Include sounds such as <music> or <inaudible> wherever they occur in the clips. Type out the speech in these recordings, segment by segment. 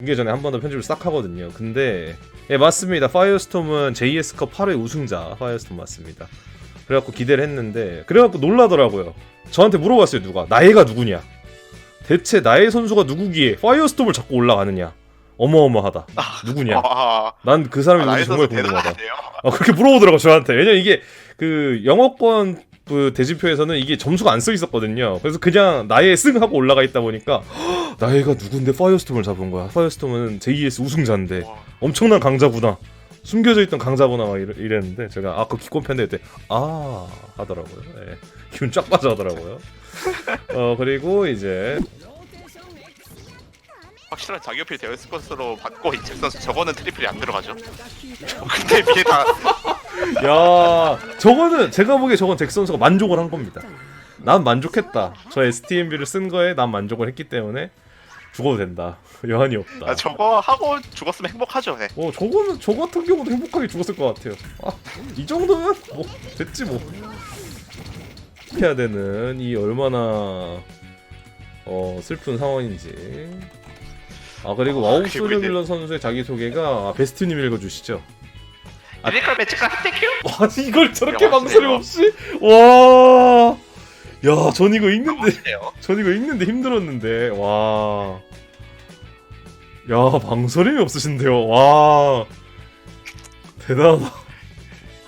중계 전에 한 번 더 편집을 싹 하거든요. 근데 예 맞습니다. 파이어스톰은 JS컵 8회 우승자 파이어스톰 맞습니다. 그래갖고 기대를 했는데 그래갖고 놀라더라고요. 저한테 물어봤어요 누가 나이가 누구냐? 대체 나의 선수가 누구기에 파이어스톰을 잡고 올라가느냐? 어마어마하다. 누구냐? 아, 난그 사람이 아, 누군지 나에서 정말 궁금하다. 대단하네요. 아, 그렇게 물어보더라고 저한테. 왜냐면 이게 그 영어권 그 대진표에서는 이게 점수가 안 써 있었거든요. 그래서 그냥 나의 승 하고 올라가 있다 보니까 헉, 나이가 누군데 파이어스톰을 잡은 거야. 파이어스톰은 JES 우승자인데 와, 엄청난 강자구나. 숨겨져 있던 강자구나 막 이래, 이랬는데 제가 아그 기권 편대 때아 하더라고요. 예. 기분 쫙 빠져 하더라고요. <laughs> 어 그리고 이제 확실한 자기 어필 있을 것으로 받고 이책 선수 저거는 트리플이 안 들어가죠. <laughs> 근데 위에 다 <laughs> 야 저거는 제가 보기에 저건 잭 선수가 만족을 한 겁니다. 난 만족했다. 저 STMB를 쓴 거에 난 만족을 했기 때문에 죽어도 된다. <laughs> 여한이 없다. 아, 저거 하고 죽었으면 행복하죠. 네. 어 저거는 저 같은 경우도 행복하게 죽었을 것 같아요. 아, 이 정도면 뭐 됐지 뭐. 해야 되는 이 얼마나 어 슬픈 상황인지. 아 그리고 와우 이제- 밀런 선수의 자기 소개가 베스트님 읽어주시죠. 아니까 매치가 땡큐. 와 이걸 저렇게 야, 망설임. 없이 와. 야, 전 이거 읽는데. 전 이거 읽는데 힘들었는데 와. 야, 방설임이 없으신데요. 와. 대단하다.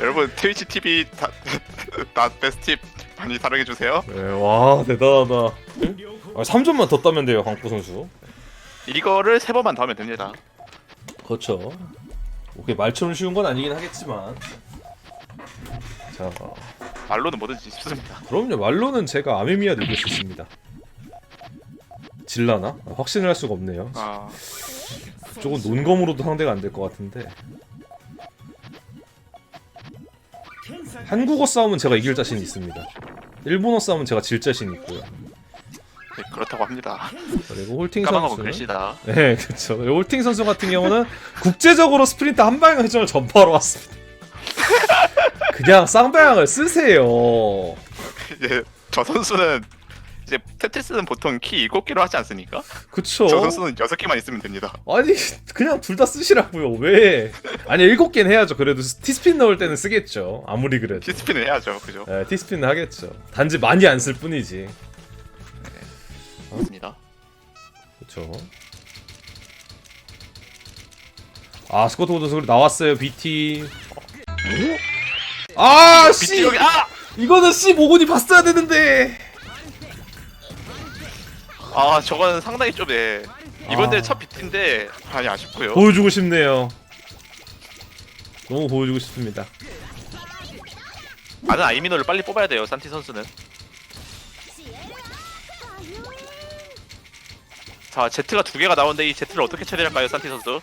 여러분 트위치 TV 다, <laughs> 나 베스트 팁 많이 사랑해 주세요. 네, 와, 대단하다. 아, 3점만 더 따면 돼요, 광구 선수. 이거를 세 번만 더 하면 됩니다. 그렇죠. 오케이, 말처럼 쉬운 건 아니긴 하겠지만. 자, 말로는 뭐든지 쉽습니다. 그럼요. 말로는 제가 아메미아 수 있습니다. 질라나? 아, 확신을 할 수가 없네요. 아, 조금 논검으로도 상대가 안 될 것 같은데. 한국어 싸움은 제가 이길 자신 있습니다. 일본어 싸움은 제가 질 자신 있고요. 네, 그렇다고 합니다. 그리고 홀팅 까방하고 선수. 글씨다. 네, 그렇죠. 홀팅 선수 같은 경우는 국제적으로 스프린트 한 방향 회전을 전파하러 왔습니다. 그냥 쌍방향을 쓰세요. 이제 저 선수는 이제 테트리스는 보통 키 7개로 하지 않습니까? 그쵸? 저 선수는 6개만 있으면 됩니다. 아니 그냥 둘 다 쓰시라고요. 왜? 아니 일곱 개는 해야죠. 그래도 티스핀 넣을 때는 쓰겠죠. 아무리 그래도. 티스핀을 해야죠. 그죠? 네, 티스핀은 하겠죠. 단지 많이 안 쓸 뿐이지. 맞습니다. 그렇죠. 아 스코트 보드 나왔어요. BT. 아 씨. 여기 아! 이거는 씨 모곤이 봤어야 되는데. 아, 저건 상당히 좀 예. 이번 아. 대회 첫 비트인데 많이 아쉽고요. 보여주고 싶네요. 너무 보여주고 싶습니다. 나는 아이미노를 빨리 뽑아야 돼요. 산티 선수는. 자, 제트가 두 개가 나오는데 이 제트를 어떻게 처리할까요, 산티 선수?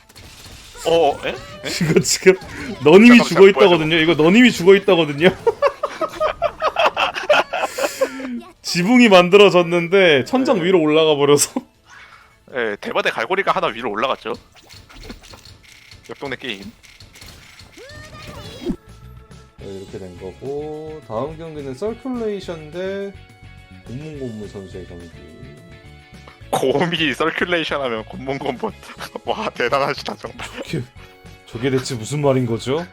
어, 에? <laughs> 이거 지금 너님이 잠깐만, 죽어 있다거든요. 이거 너님이 죽어 있다거든요. <laughs> 지붕이 만들어졌는데 천장 위로 올라가 버려서 예, 대바대 갈고리가 하나 위로 올라갔죠. 옆 동네 게임. 네, 이렇게 된 거고 다음 경기는 서큘레이션 대 곤문곤문 선수의 경기. 곰이 서큘레이션 하면 곤봉곤본. 와, 대단하시다, 정말. 저게, 저게 대체 무슨 말인 거죠?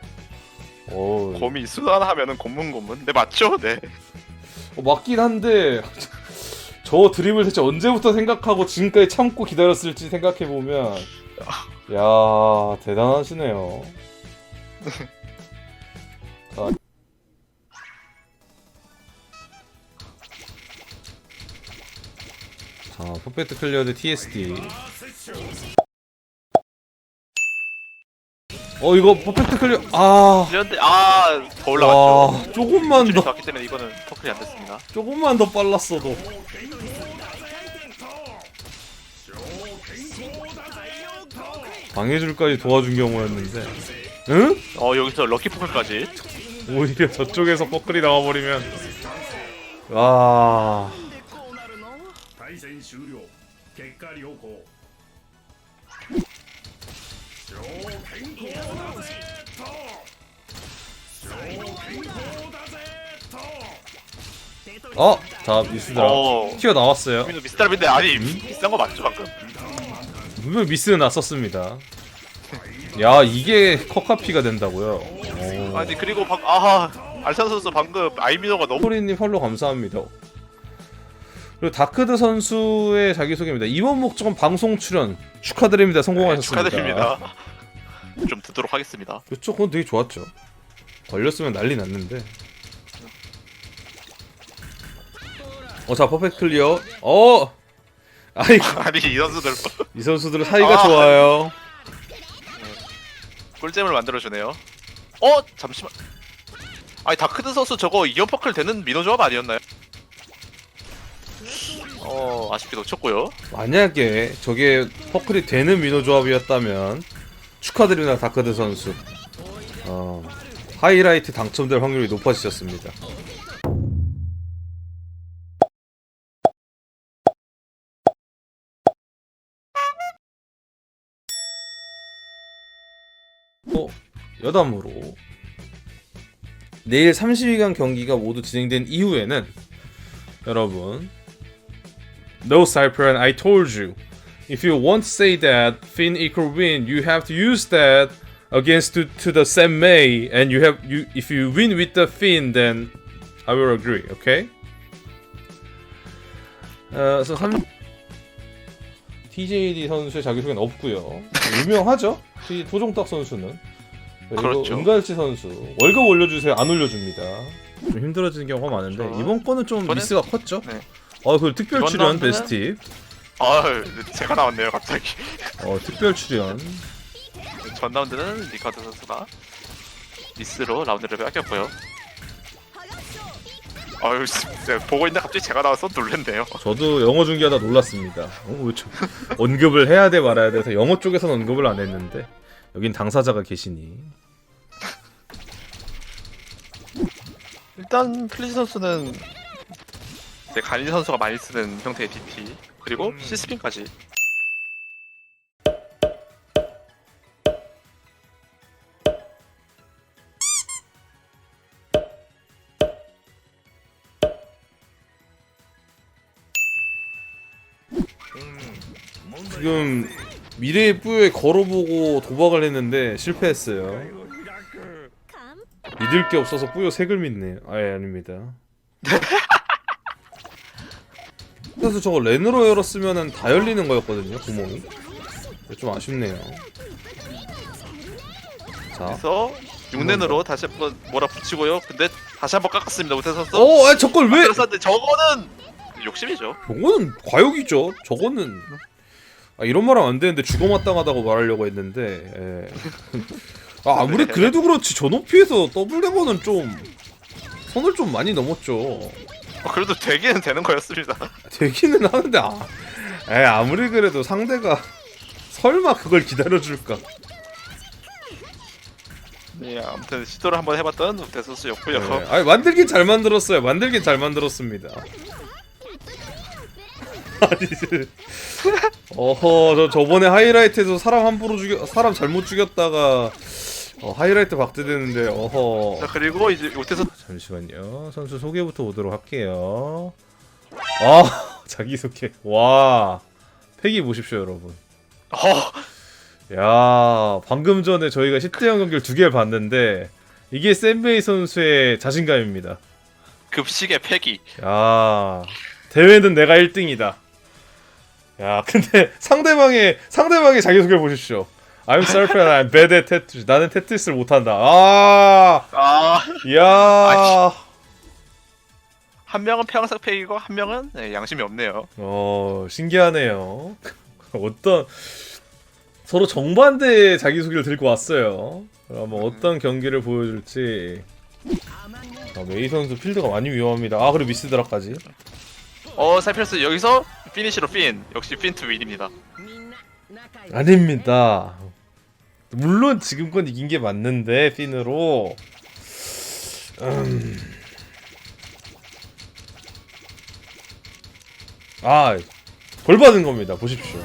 어, 곰이 수단 하면은 곤문곤문. 네, 맞죠? 네. 어, 맞긴 한데 저 드립을 대체 언제부터 생각하고 지금까지 참고 기다렸을지 생각해 보면 야 대단하시네요. <laughs> 자 퍼펙트 클리어 대 TSD. 어 이거 퍼펙트 클리어 아. 그런데, 아, 더 올라갔죠. 와 조금만 줄더수 없기 때문에 이거는 터클이 안 됐습니다. 조금만 더 빨랐어도 방해줄까지 도와준 경우였는데 응? 어, 여기서 럭키 포클까지. 오히려 저쪽에서 뻐클이 나와버리면 와 어? 자 미스드라 어. 튀어나왔어요 미스타라빈데 아니 비싼 거 맞죠 방금? 분명 미스는 났었습니다. 야 이게 컷카피가 된다고요? 오. 아니 그리고 방, 아 알찬 선수 방금 아이미노가 너무 소리님 펄로 감사합니다. 그리고 다크드 선수의 자기소개입니다. 이번 목적은 방송 출연 축하드립니다. 성공하셨습니다. 축하드립니다. <laughs> 좀 듣도록 하겠습니다. 그렇죠. 그건 되게 좋았죠. 걸렸으면 난리 났는데. 어, 자, 퍼펙트 클리어. 어! 아이, <laughs> 아니 이 선수들 이 선수들은 사이가 아. 좋아요. 꿀잼을 만들어주네요. 어 잠시만. 아니 다크드 선수 저거 이어퍼클 되는 민호 조합 아니었나요? 어 아쉽게 놓쳤고요. 만약에 저게 퍼클이 되는 민호 조합이었다면 축하드립니다, 다크드 선수. 어, 하이라이트 당첨될 확률이 높아지셨습니다. 여담으로 내일 32강 경기가 모두 진행된 이후에는 여러분 No Cyprian, I told you. If you want to say that Finn equal win, you have to use that against to, to the Sam May, and you have you if you win with the Finn, then I will agree. Okay? 어, 그래서 3 TJD 선수의 자기소개는 없고요. 유명하죠? 이 도종탁 선수는 그리고 그렇죠. 은갈치 선수 월급 올려주세요. 안 올려줍니다. 좀 힘들어지는 경우가 많은데 그렇죠. 이번 거는 좀 이번엔- 미스가 컸죠? 네. 어, 그 특별 이번 출연 라운드는- 베스트. 아 제가 나왔네요 갑자기. 어, 특별 출연. 전 라운드는 리카드 선수가 미스로 라운드를 뺏겼고요. 아유 진짜 보고 있는데 갑자기 제가 나와서 놀랬네요. 저도 영어 중계하다 놀랐습니다. 어, 왜 저, <laughs> 언급을 해야 돼 말아야 돼서 영어 쪽에서는 언급을 안 했는데 여긴 당사자가 계시니. 일단 플리즈 선수는 이제 간이 선수가 많이 쓰는 형태의 DP. 그리고 시스핀까지. 지금 미래의 뿌요에 걸어보고 도박을 했는데 실패했어요. 믿을 게 없어서 뿌요 색을 믿네요. 아예 아닙니다. <laughs> 그래서 저거 렌으로 열었으면은 다 열리는 거였거든요 구멍이. 좀 아쉽네요. 자, 그래서 6렌으로 다시 한번 몰아붙이고요. 근데 다시 한번 깎았습니다 우태 선수. 어, 아 저걸 왜? 그래서 근데 저거는 욕심이죠. 저거는 과욕이죠. 저거는 아, 이런 말하면 안 되는데 죽어마땅하다고 말하려고 했는데 예. 아, 아무리 그래도 그렇지 저 높이에서 더블 레버는 좀 선을 좀 많이 넘었죠. 어, 그래도 되기는 되는 거였습니다. <laughs> 되기는 하는데 아, 에 아무리 그래도 상대가 설마 그걸 기다려줄까? 네, 아무튼 시도를 한번 해봤던 우태 선수였고요. 예. 아니 만들긴 잘 만들었어요. 만들긴 잘 만들었습니다. 어허 저 저번에 하이라이트에서 사람 함부로 죽여 사람 잘못 죽였다가 어, 하이라이트 박제되는데 어허. 자 그리고 이제 선수 잠시만요. 선수 소개부터 보도록 할게요. 아 <laughs> 자기소개. 와 팩이 보십시오 여러분. 어, 야 방금 전에 저희가 10대0 경기를 두 개를 봤는데 이게 샌베이 선수의 자신감입니다. 급식의 패기. 야 대회는 내가 1등이다. 야 근데 상대방의 상대방의 자기소개를 보십시오. I'm sorry, I'm bad at Tetris. 나는 테트리스를 못한다. 아, 아, 야, 한 명은 평상 패기고 한 명은 네, 양심이 없네요. 어 신기하네요. <laughs> 어떤 서로 정반대의 자기소개를 들고 왔어요. 그럼 뭐 어떤 경기를 보여줄지. 아, 메이 선수 필드가 많이 위험합니다. 아 그리고 미스 드랍까지. 어, 사이프러스 여기서 피니시로 핀. 역시 핀투 윈입니다. 아닙니다. 물론 지금껏 이긴 게 맞는데 핀으로 음... 아, 벌 받은 겁니다. 보십시오.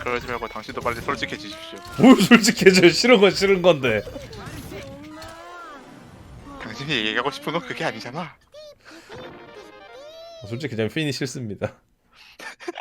그러지 말고 당신도 빨리 솔직해지십시오. 뭘 솔직해져 싫은 건 싫은 건데. 당신이 얘기하고 싶은 건 그게 아니잖아. 솔직히 그냥 핀이 싫습니다. <laughs>